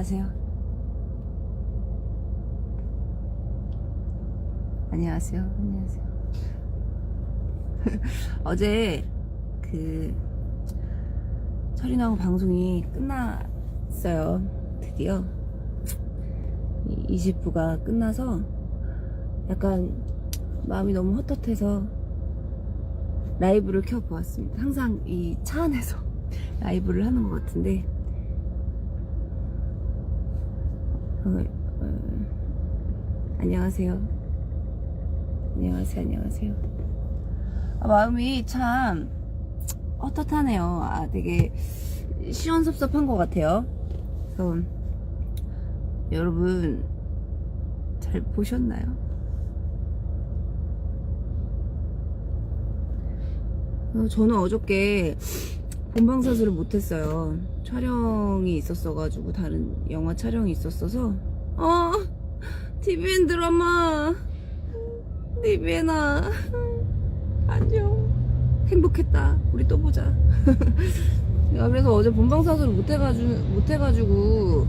안녕하세요. 안녕하세요. 안녕하세요. 어제 그 철이나무 방송이 끝났어요. 드디어 20부가 끝나서 약간 마음이 너무 헛헛해서 라이브를 켜보았습니다. 항상 이 차 안에서 라이브를 하는 것 같은데 어, 어, 안녕하세요. 안녕하세요. 안녕하세요. 아, 마음이 참 헛헛하네요. 아, 되게 시원섭섭한 것 같아요. 그래서 여러분 잘 보셨나요? 어, 저는 어저께 본방사수를 못했어요. 촬영이 있었어가지고 다른 영화 촬영이 있었어서. 어? TVN 드라마. TVN아. 안녕. 행복했다. 우리 또 보자. 야, 그래서 어제 본방사수를 못해가지고 못해가지고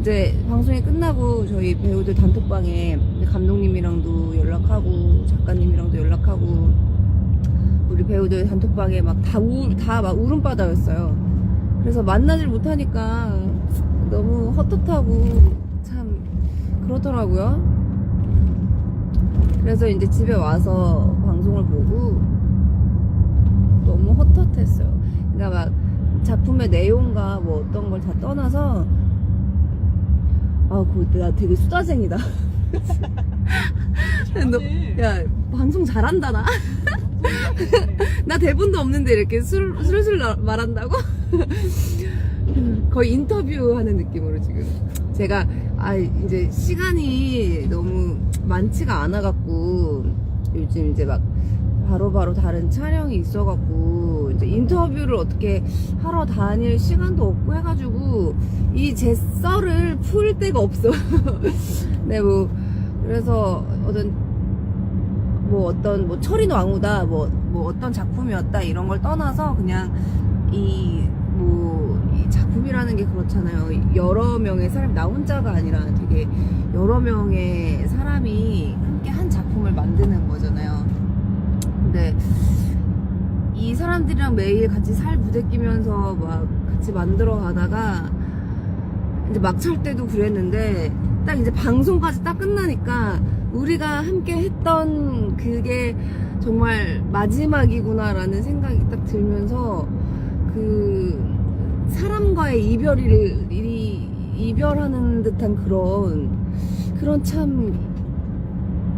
이제 방송이 끝나고 저희 배우들 단톡방에 감독님이랑도 연락하고 작가님이랑도 연락하고 우리 배우들 단톡방에 막다 우, 다막 울음바다였어요. 그래서 만나질 못하니까 너무 헛헛하고 참 그렇더라고요. 그래서 이제 집에 와서 방송을 보고 너무 헛헛했어요. 그러니까 막 작품의 내용과 뭐 어떤 걸 다 떠나서 아, 그나 되게 수다쟁이다. 너, 야, 방송 잘한다, 나. 나 대본도 없는데 이렇게 술, 술술 나- 말한다고? 거의 인터뷰 하는 느낌으로 지금. 제가, 아, 이제 시간이 너무 많지가 않아 갖고, 요즘 이제 막 바로 바로 다른 촬영이 있어 갖고, 이제 인터뷰를 어떻게 하러 다닐 시간도 없고 해 가지고, 이 제 썰을 풀 데가 없어. 네, 뭐, 그래서 어떤 뭐 어떤 뭐 철인 왕후다 뭐, 뭐 어떤 작품이었다 이런 걸 떠나서 그냥 이 뭐, 이 작품이라는 게 그렇잖아요. 여러 명의 사람, 나 혼자가 아니라 되게 여러 명의 사람이 함께 한 작품을 만드는 거잖아요. 근데 이 사람들이랑 매일 같이 살 부대끼면서 막 같이 만들어 가다가 이제 막찰 때도 그랬는데 딱 이제 방송까지 딱 끝나니까 우리가 함께 했던 그게 정말 마지막이구나라는 생각이 딱 들면서 그 사람과의 이별을 이 이별하는 듯한 그런 그런 참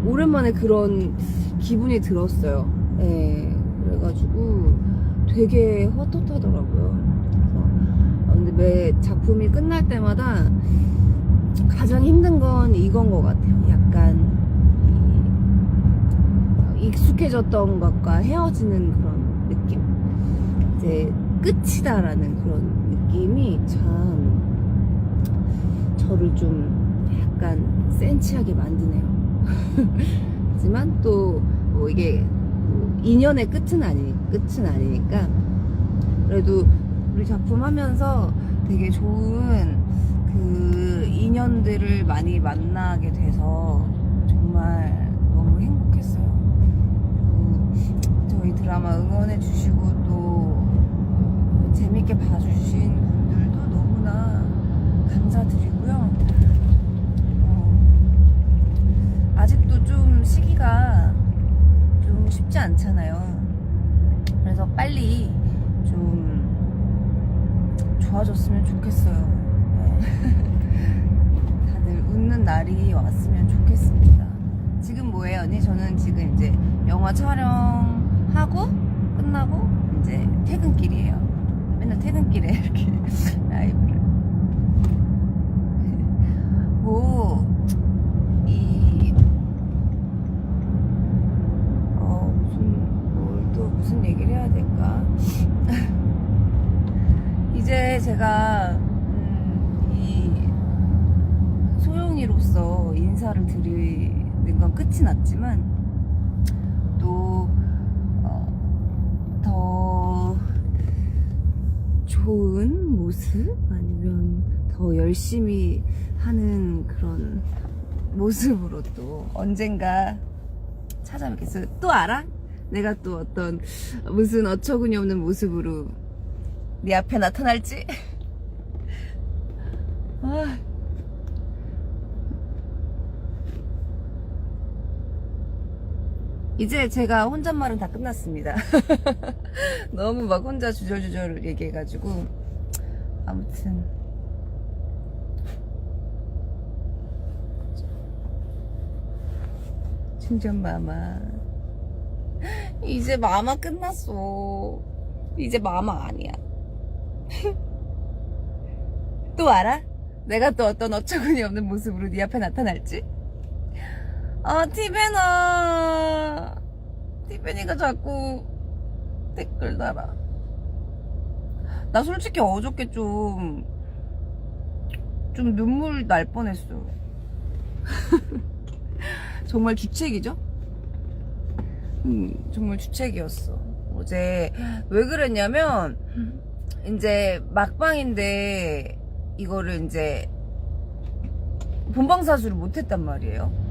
오랜만에 그런 기분이 들었어요. 예. 그래가지고 되게 헛헛하더라고요. 그래서 어, 근데 매 작품이 끝날 때마다 가장 힘든 건 이건 것 같아요. 약간 이 익숙해졌던 것과 헤어지는 그런 느낌. 이제 끝이다라는 그런 느낌이 참 저를 좀 약간 센치하게 만드네요. 하지만 또 뭐 이게 뭐 인연의 끝은 아니 끝은 아니니까 그래도 우리 작품 하면서 되게 좋은 그 인연들을 많이 만나게 돼서 정말 저희 드라마 응원해 주시고 또 재밌게 봐주신 분들도 너무나 감사드리고요. 어, 아직도 좀 시기가 좀 쉽지 않잖아요. 그래서 빨리 좀 좋아졌으면 좋겠어요. 네. 다들 웃는 날이 왔으면 좋겠습니다. 지금 뭐예요, 언니? 저는 지금 이제 영화 촬영 하고 끝나고 이제 퇴근길이에요. 맨날 퇴근길에 이렇게 라이브를. 뭐, 이, 어, 무슨, 뭘 또 무슨 얘기를 해야 될까? 이제 제가 음, 이 소영이로서 인사를 드리는 건 끝이 났지만 또 어, 더 좋은 모습 아니면 더더 열심히 하는 그런 모습으로 또 언젠가 찾아뵙겠어요. 또 알아? 내가 또 어떤 무슨 어처구니 없는 모습으로 네 앞에 나타날지? 아. 이제 제가 혼잣말은 다 끝났습니다. 너무 막 혼자 주저주저 얘기해가지고 아무튼 충전 마마 이제 마마 끝났어 이제 마마 아니야 또 알아? 내가 또 어떤 어처구니 없는 모습으로 네 앞에 나타날지? 아 티베나 티베니가 자꾸 댓글 달아 나 솔직히 어저께 좀, 좀 눈물 날 뻔했어. 정말 주책이죠? 음, 정말 주책이었어. 어제, 왜 그랬냐면, 이제 막방인데, 이거를 이제, 본방사수를 못했단 말이에요.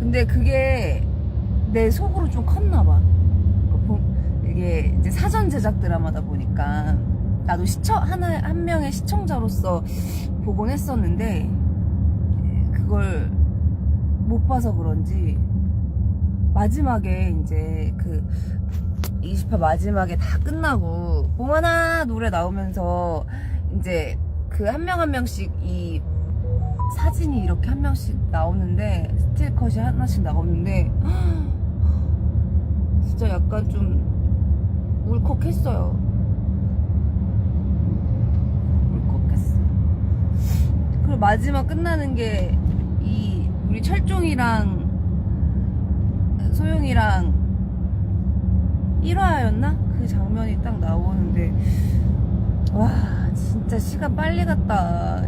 근데 그게 내 속으로 좀 컸나 봐. 이게 이제 사전 제작 드라마다 보니까 나도 시청 하나 한 명의 시청자로서 보곤 했었는데 그걸 못 봐서 그런지 마지막에 이제 그 20화 마지막에 다 끝나고 봄하나 노래 나오면서 이제 그 한명한 명씩 이 사진이 이렇게 한 명씩 나오는데 스틸컷이 하나씩 나오는데 진짜 약간 좀 울컥했어요. 울컥했어. 그리고 마지막 끝나는 게 이 우리 철종이랑 소영이랑 1화였나? 그 장면이 딱 나오는데 와 진짜 시간 빨리 갔다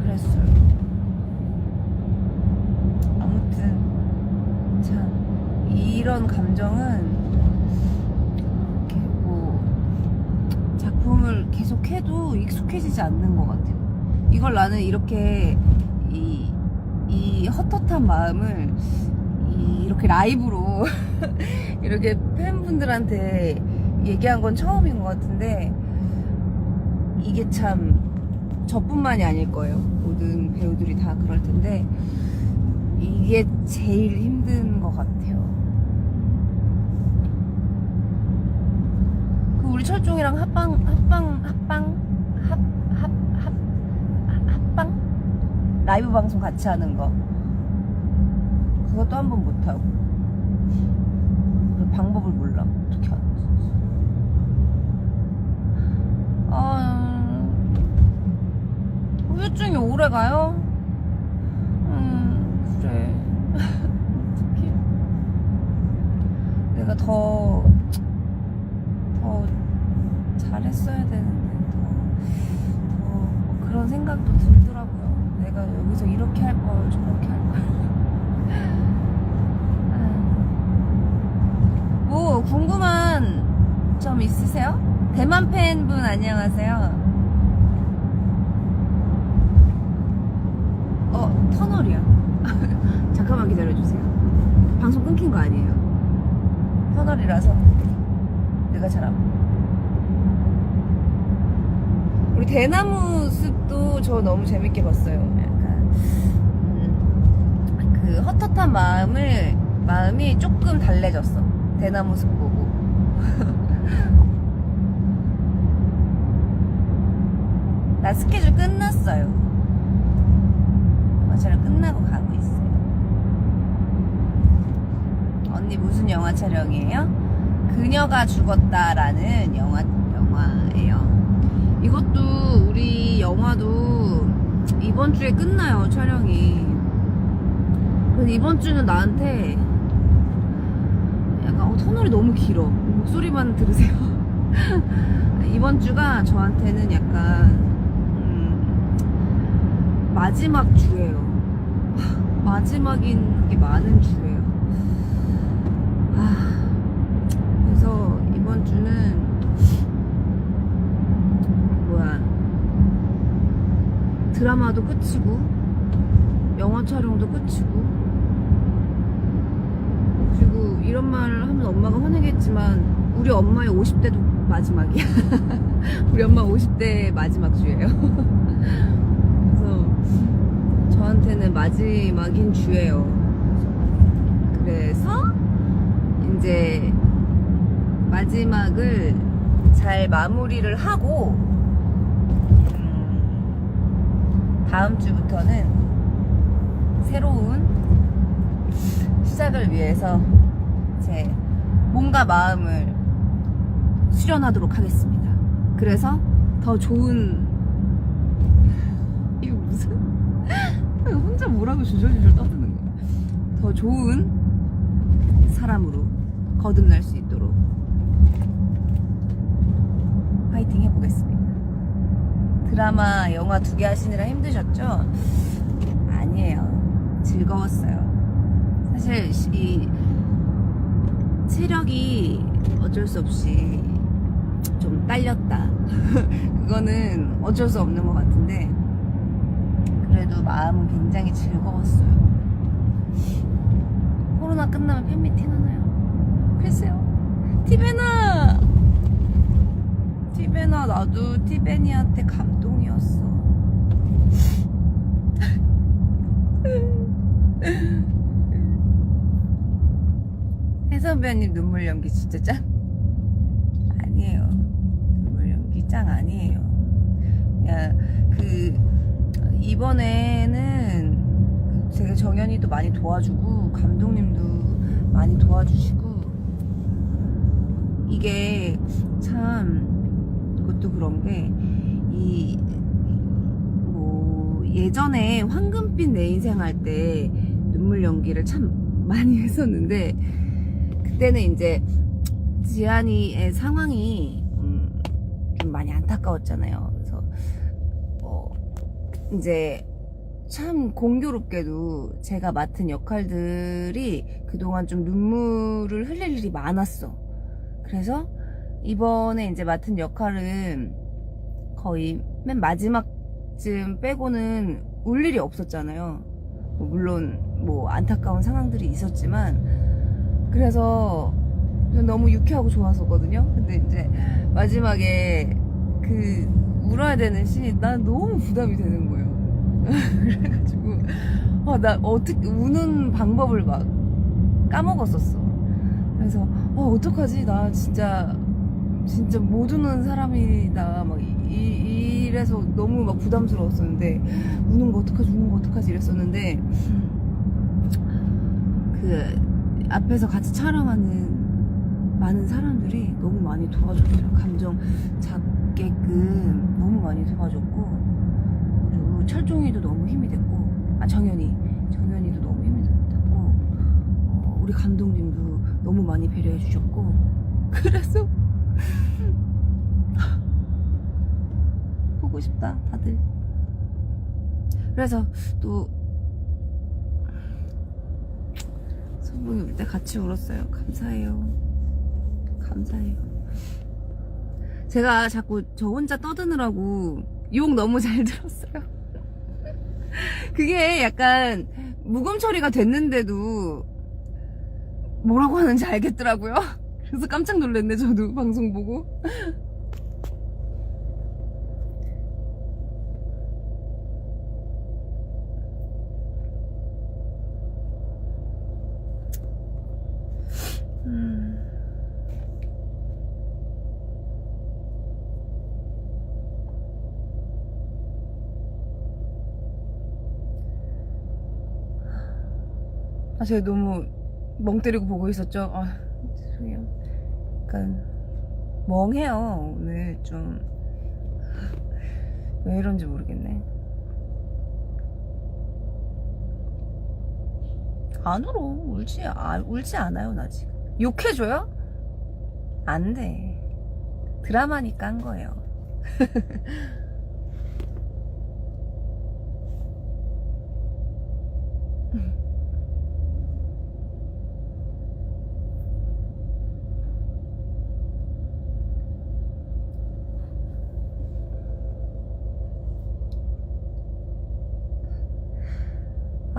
그랬어요. 아무튼 참 이런 감정은 이렇게 뭐 작품을 계속 해도 익숙해지지 않는 것 같아요. 이걸 나는 이렇게 이, 이 헛헛한 마음을 이, 이렇게 라이브로 이렇게 팬분들한테 얘기한 건 처음인 것 같은데 이게 참 저뿐만이 아닐 거예요. 모든 배우들이 다 그럴 텐데 이게 제일 힘든 것 같아요. 그 우리 철종이랑 합방 합방 합방? 합 합합 합방? 라이브 방송 같이 하는 거. 그것도 한 번 못 하고. 그 방법을 몰라. 어떻게 하는지. 아 후유증이 오래 가요? 음. 그래. 어떡해. 내가 더더 잘 했어야 되는데 더, 더 뭐 그런 생각도 들더라고요. 내가 여기서 이렇게 할 걸 저렇게 할 걸. 뭐 궁금한 점 있으세요? 대만 팬분 안녕하세요. 어 터널이야. 잠깐만 기다려주세요. 방송 끊긴 거 아니에요? 터널이라서 내가 잘 안. 우리 대나무 숲도 저 너무 재밌게 봤어요. 약간 음, 그 헛헛한 마음을 마음이 조금 달래졌어. 대나무 숲 보고. 나 스케줄 끝났어요. 영화 촬영 끝나고 가고 있어요. 언니 무슨 영화 촬영이에요? 그녀가 죽었다라는 영화 영화예요. 이것도 우리 영화도 이번 주에 끝나요 촬영이. 그래서 이번 주는 나한테 약간 어, 터널이 너무 길어. 목소리만 들으세요. 이번 주가 저한테는 약간 음, 마지막 주예요. 마지막인 게 많은 주예요. 아, 그래서 이번 주는 뭐야 드라마도 끝이고 영화 촬영도 끝이고. 그리고 이런 말을 하면 엄마가 화내겠지만 우리 엄마의 50대도 마지막이야. 우리 엄마 50대 마지막 주예요. 그래서 저한테는 마지막인 주예요. 그래서 이제 마지막을 잘 마무리를 하고 음, 다음 주부터는 새로운 시작을 위해서 제 몸과 마음을 수련하도록 하겠습니다. 그래서 더 좋은 이거 무슨 혼자 뭐라고 주절주절 떠드는 거야? 더 좋은 사람으로 거듭날 수 있도록 파이팅 해보겠습니다. 드라마, 영화 두 개 하시느라 힘드셨죠? 아니에요. 즐거웠어요. 사실 이 체력이 어쩔 수 없이 좀 딸렸다. 그거는 어쩔 수 없는 것 같은데 그래도 마음은 굉장히 즐거웠어요. 코로나 끝나면 팬미팅 하나요? 글쎄요. 티베나! 티베나 나도 티베니한테 감 동이었어. 해선배님 눈물 연기 진짜 짱? 아니에요. 눈물 연기 짱 아니에요. 야, 그, 이번에는 되게 정연이도 많이 도와주고, 감독님도 많이 도와주시고, 이게 참, 그것도 그런 게, 이, 뭐, 예전에 황금빛 내 인생 할 때 눈물 연기를 참 많이 했었는데, 그때는 이제 지안이의 상황이 음, 좀 많이 안타까웠잖아요. 그래서 어, 이제 참 공교롭게도 제가 맡은 역할들이 그동안 좀 눈물을 흘릴 일이 많았어. 그래서 이번에 이제 맡은 역할은 거의 맨 마지막쯤 빼고는 울 일이 없었잖아요. 뭐 물론 뭐 안타까운 상황들이 있었지만 그래서 너무 유쾌하고 좋았었거든요. 근데 이제 마지막에 그 울어야 되는 씬이 난 너무 부담이 되는 거예요. 그래가지고 아, 나 어떻게 우는 방법을 막 까먹었었어. 그래서 어 어떡하지? 나 진짜 진짜 못 우는 사람이다. 막 이, 이래서 너무 막 부담스러웠었는데 우는 거 어떡하지? 우는 거 어떡하지? 이랬었는데 그 앞에서 같이 촬영하는 많은 사람들이 너무 많이 도와줬어요. 감정 잡게끔 너무 많이 도와줬고 그리고 철종이도 너무 힘이 됐고 아 정연이 정연이도 너무 힘이 됐고 어, 우리 감독님도 너무 많이 배려해 주셨고 그래서 보고 싶다 다들 그래서 또 소봉이 울 때 같이 울었어요. 감사해요. 감사해요. 제가 자꾸 저 혼자 떠드느라고 욕 너무 잘 들었어요. 그게 약간 묵음 처리가 됐는데도 뭐라고 하는지 알겠더라고요. 그래서 깜짝 놀랐네, 저도 방송 보고. 아, 제가 너무 멍 때리고 보고 있었죠? 아, 죄송해요. 약간, 멍해요, 오늘 좀. 왜 이런지 모르겠네. 안 울어. 울지, 아, 울지 않아요, 나 지금. 욕해줘요? 안 돼. 드라마니까 한 거예요.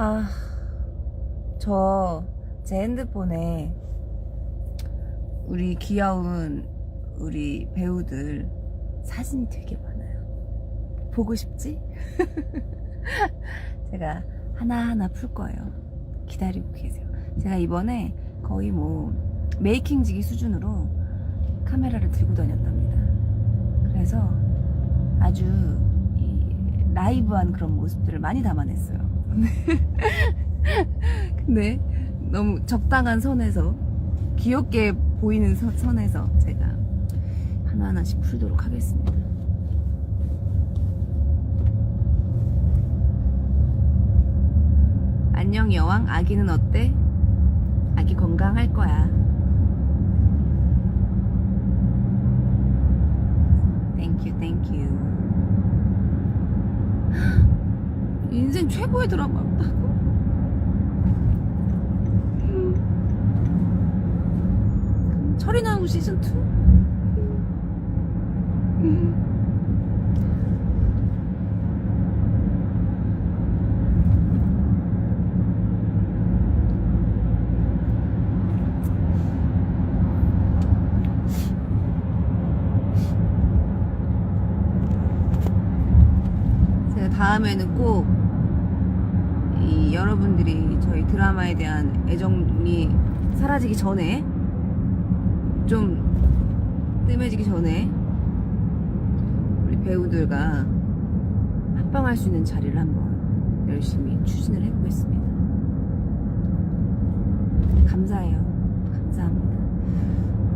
아, 저 제 핸드폰에 우리 귀여운 우리 배우들 사진이 되게 많아요. 보고 싶지? 제가 하나하나 풀 거예요. 기다리고 계세요. 제가 이번에 거의 뭐 메이킹지기 수준으로 카메라를 들고 다녔답니다. 그래서 아주 이 라이브한 그런 모습들을 많이 담아냈어요. 근데 너무 적당한 선에서 귀엽게 보이는 선- 선에서 제가 하나하나씩 풀도록 하겠습니다. 안녕 여왕 아기는 어때? 아기 건강할 거야. 땡큐 땡큐. 인생 최고의 드라마였다고? 철이 나고 시즌 2? 제가 다음에는 꼭이 여러분들이 저희 드라마에 대한 애정이 사라지기 전에 좀 뜸해지기 전에 우리 배우들과 합방할 수 있는 자리를 한번 열심히 추진을 해보겠습니다. 감사해요. 감사합니다.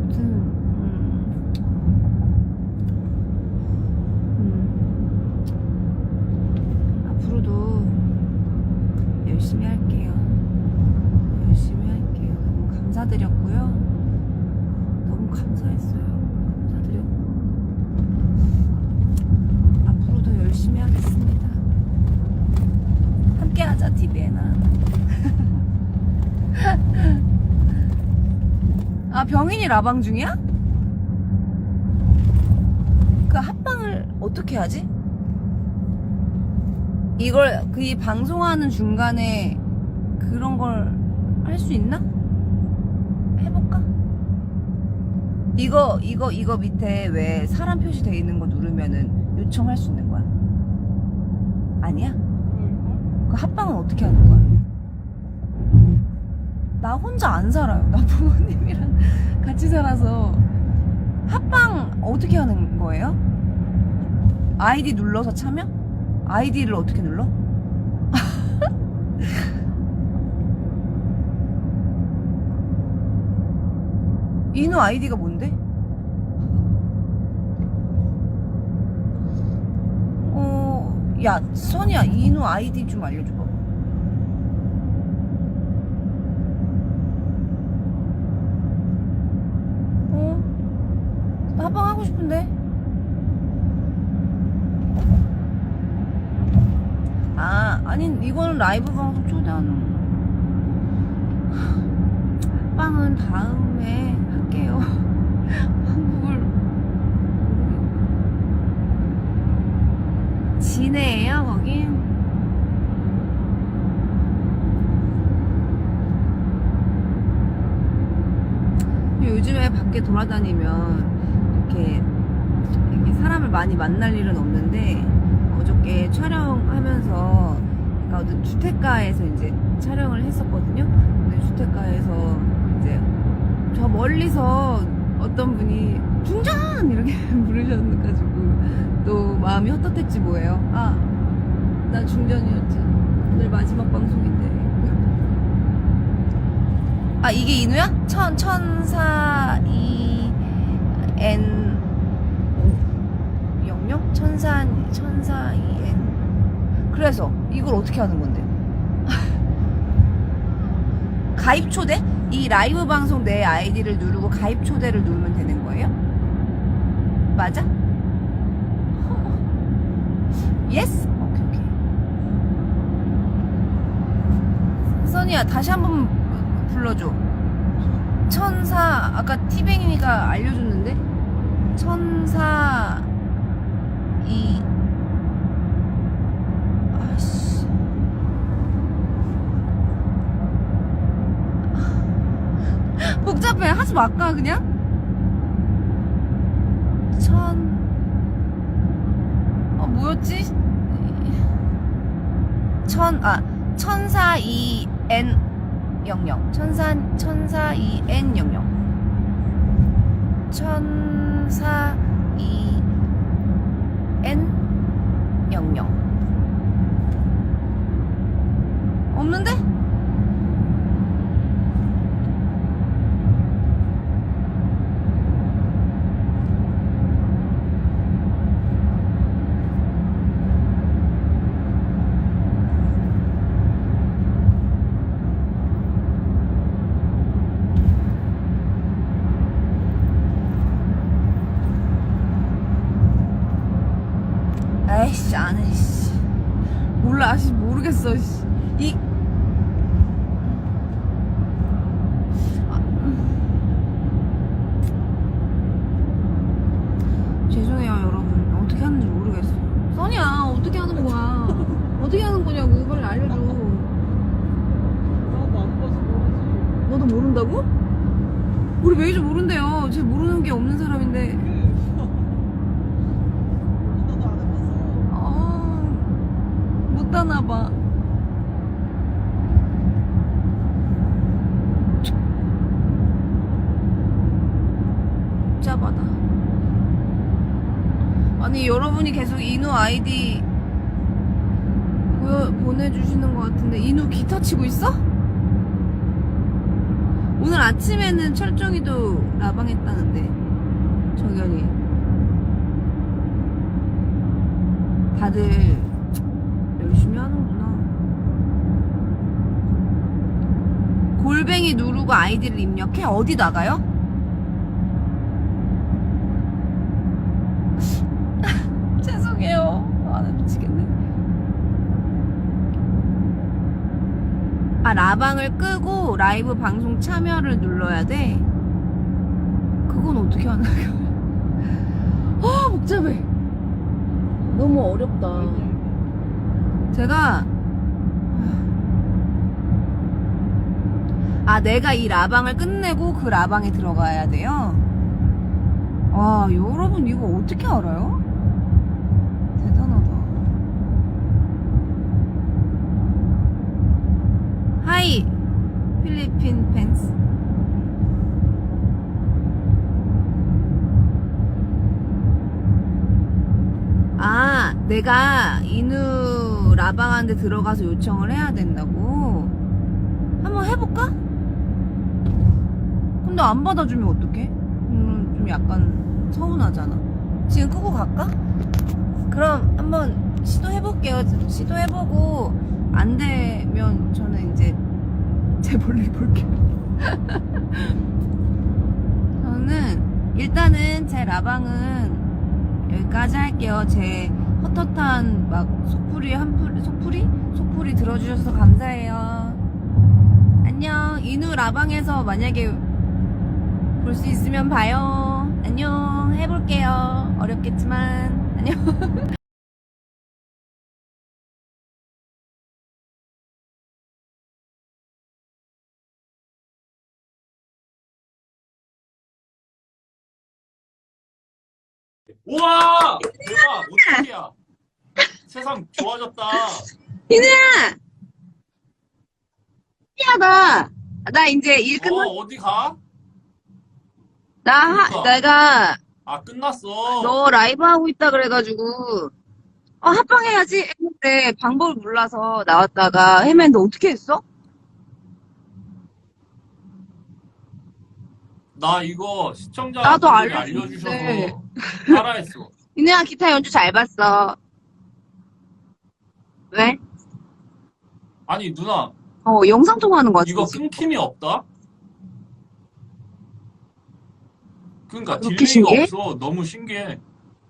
아무튼 음, 음, 앞으로도 열심히 할게요. 열심히 할게요. 너무 감사드렸고요. 너무 감사했어요. 감사드렸고. 앞으로도 열심히 하겠습니다. 함께 하자, TV에나. 아, 병인이 라방 중이야? 그 합방을 어떻게 하지? 이걸 그 이 방송하는 중간에 그런 걸 할 수 있나? 해볼까? 이거 이거 이거 밑에 왜 사람 표시되어 있는 거 누르면은 요청할 수 있는 거야? 아니야? 그 합방은 어떻게 하는 거야? 나 혼자 안 살아요. 나 부모님이랑 같이 살아서 합방 어떻게 하는 거예요? 아이디 눌러서 참여? 아이디를 어떻게 눌러? 인우 아이디가 뭔데? 어, 야, 선이야, 인우 아이디 좀 알려줘봐. 어? 나 합방하고 싶은데? 아, 아니, 이거는 라이브 방송 초대하는. 합방은 다음에 할게요. 한국을. 진해예요, 거긴? 요즘에 밖에 돌아다니면 이렇게, 이렇게 사람을 많이 만날 일은 없는데 어저께 촬영하면서 그러니까 어떤 주택가에서 이제 촬영을 했었거든요. 근데 주택가에서 이제 저 멀리서 어떤 분이 중전 이렇게 부르셔가지고 또 마음이 헛헛했지 뭐예요. 아, 나 중전이었지. 오늘 마지막 방송인데. 아 이게 인우야? 천 천사 이 엔 영영 천사 천사 이엔 그래서 이걸 어떻게 하는 건데? 가입 초대? 이 라이브 방송 내 아이디를 누르고 가입 초대를 누르면 되는 거예요? 맞아? 예스? 오케이 오케이. 선이야 다시 한 번 불러줘. 천사 아까 티뱅이가 알려줬는데 천사 복잡해. 하지 말까 그냥? 천. 어, 뭐였지? 천 아 천사 이 N 영영. 천사 천사 이 N 영영. 천사 아직 모르겠어 씨. 이 아, 음. 죄송해요 여러분 어떻게 하는지 모르겠어 써니야 어떻게 하는 거야 어떻게 하는 거냐고 빨리 알려줘 나도 안 봐서 모르지. 너도 모른다고? 우리 메이저 모른대요 쟤 모르는 게 없는 사람인데 나도 안 해봤어. 아, 못 따나 봐. 짜바다. 아니 여러분이 계속 인우 아이디 보여, 보내주시는 것 같은데 인우 기타 치고 있어? 오늘 아침에는 철종이도 라방했다는데 정연이 다들 열심히 하는구나. 골뱅이 누르고 아이디를 입력해? 어디 나가요? 아, 나 미치겠네. 아, 라방을 끄고 라이브 방송 참여를 눌러야 돼? 그건 어떻게 하나? 아, 복잡해. 너무 어렵다. 제가 아 내가 이 라방을 끝내고 그 라방에 들어가야 돼요. 와 여러분 이거 어떻게 알아요? 대단하다. 하이 필리핀 팬스. 아, 내가 이누 라방한테 들어가서 요청을 해야 된다고? 한번 해볼까? 근데 안 받아주면 어떡해? 음, 좀 약간 서운하잖아. 지금 끄고 갈까? 그럼 한번 시도해볼게요. 시도해보고, 안 되면 저는 이 제제 볼일 볼게요. 저는 일단은 제 라방은 여기까지 할게요. 제 헛헛한 막 속풀이 한풀 속풀이 속풀이 들어주셔서 감사해요. 안녕. 이누 라방에서 만약에 볼 수 있으면 봐요. 안녕. 해볼게요. 어렵겠지만 안녕. 우와! 대박! 어떡이야? 세상 좋아졌다. 이누야. 신기하다. 나 이제 일 어, 끝났. 어디 가? 나 하, 그러니까. 내가 아, 끝났어. 너 라이브 하고 있다 그래가지고 어 합방해야지 했는데 방법을 몰라서 나왔다가 헤맨데 어떻게 했어? 나 이거 시청자 나도. 알려주셔서 따라했어. 이누야 기타 연주 잘 봤어. 왜? 아니, 누나, 어 영상 통화하는 거 이거 같은데. 끊김이 없다? 그러니까 그렇게 딜레이가 신기해? 없어. 너무 신기해.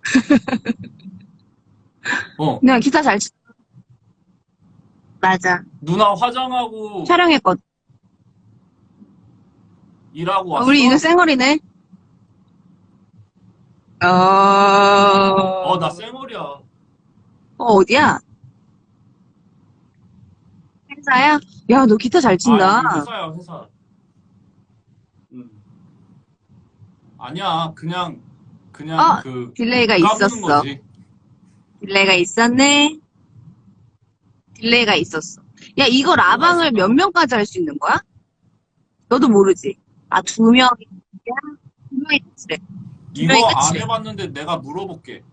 어, 그냥 기타 잘 치. 맞아. 누나 화장하고 촬영했거든. 일하고 왔어? 우리 이누 쌩얼이네. 어. 어, 나 쌩얼이야. 어, 어디야? 행사야? 야, 너 기타 잘 친다. 아, 이거 회사야, 회사. 음. 아니야, 그냥, 그냥 어, 그, 딜레이가 까부는 있었어. 거지. 딜레이가 있었네. 딜레이가 있었어. 야, 이거 라방을 몇 명까지 할 수 있는 거야? 너도 모르지? 아, 두 명이야? 두 명이 끝이래. 이거 명이 안 끝이래. 해봤는데 내가 물어볼게.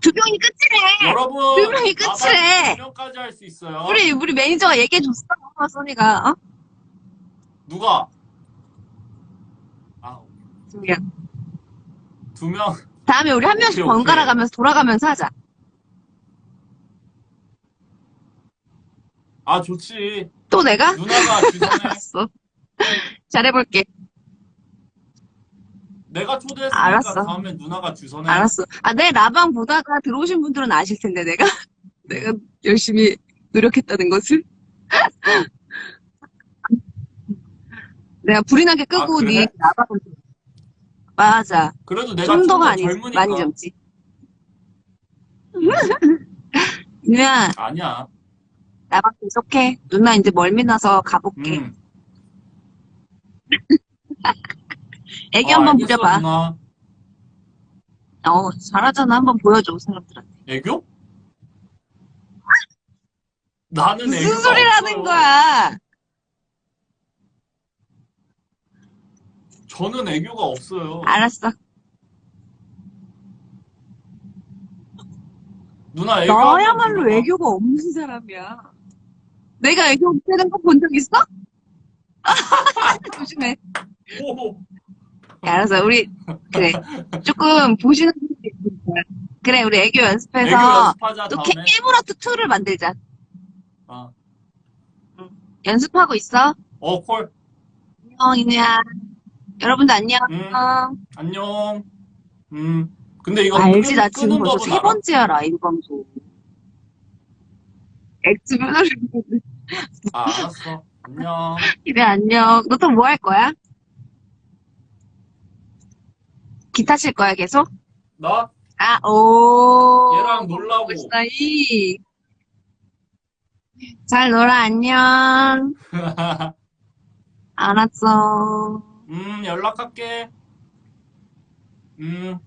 두 명이 끝이래! 여러분! 두 명이 끝이래. 두 명까지 할 수 있어요. 우리, 우리 매니저가 얘기해줬어, 써니가. 어? 누가? 아, 두 명. 두 명. 다음에 우리 한 명씩 오케이, 오케이. 번갈아 가면서 돌아가면서 하자. 아, 좋지. 또 내가? 누나가 주선해. 알았어. 잘해볼게. 내가 초대했으니까 알았어. 다음에 누나가 주선해. 알았어. 아, 내 라방 보다가 들어오신 분들은 아실 텐데, 내가. 내가 열심히 노력했다는 것을. 내가 불이 나게 끄고 아, 그래? 네 라방을. 맞아. 그래도 내가 좀좀 더가 더 아니 젊으니까. 많이 젊지. 누나, 아니야. 라방 계속해. 누나 이제 멀미 나서 가볼게. 음. 애기 아, 한번 알겠어, 부려봐. 누나. 어, 잘하잖아. 한번 보여줘, 사람들한테. 애교? 나는 무슨 애교가 소리라는 없어요. 거야? 저는 애교가 없어요. 알았어. 누나 애교 너야말로. 애교가 없는 사람이야. 내가 애교 없다는 거 본 적 있어? 조심해. 오, 알았어, 우리, 그래. 조금 보시는 분들이 있으니까. 그래, 우리 애교 애교 연습해서 연습하자 또 다음에. 깨물어트 2를 만들자. 어, 연습하고 있어. 어, 콜. 안녕, 이누야. 여러분도 안녕. 음, 안녕. 음. 근데 이거 알지, 나 끄는 지금 벌써 법은 세 알아? 번째야, 라이브 방송. 엑스뷰 소리. 아, 알았어. 안녕. 그래, 안녕. 너 또 뭐 할 거야? 기타 칠 거야, 계속? 나 아, 오. 얘랑 놀라고. 멋있다, 이. 잘 놀아, 안녕. 알았어. 음, 연락할게. 음.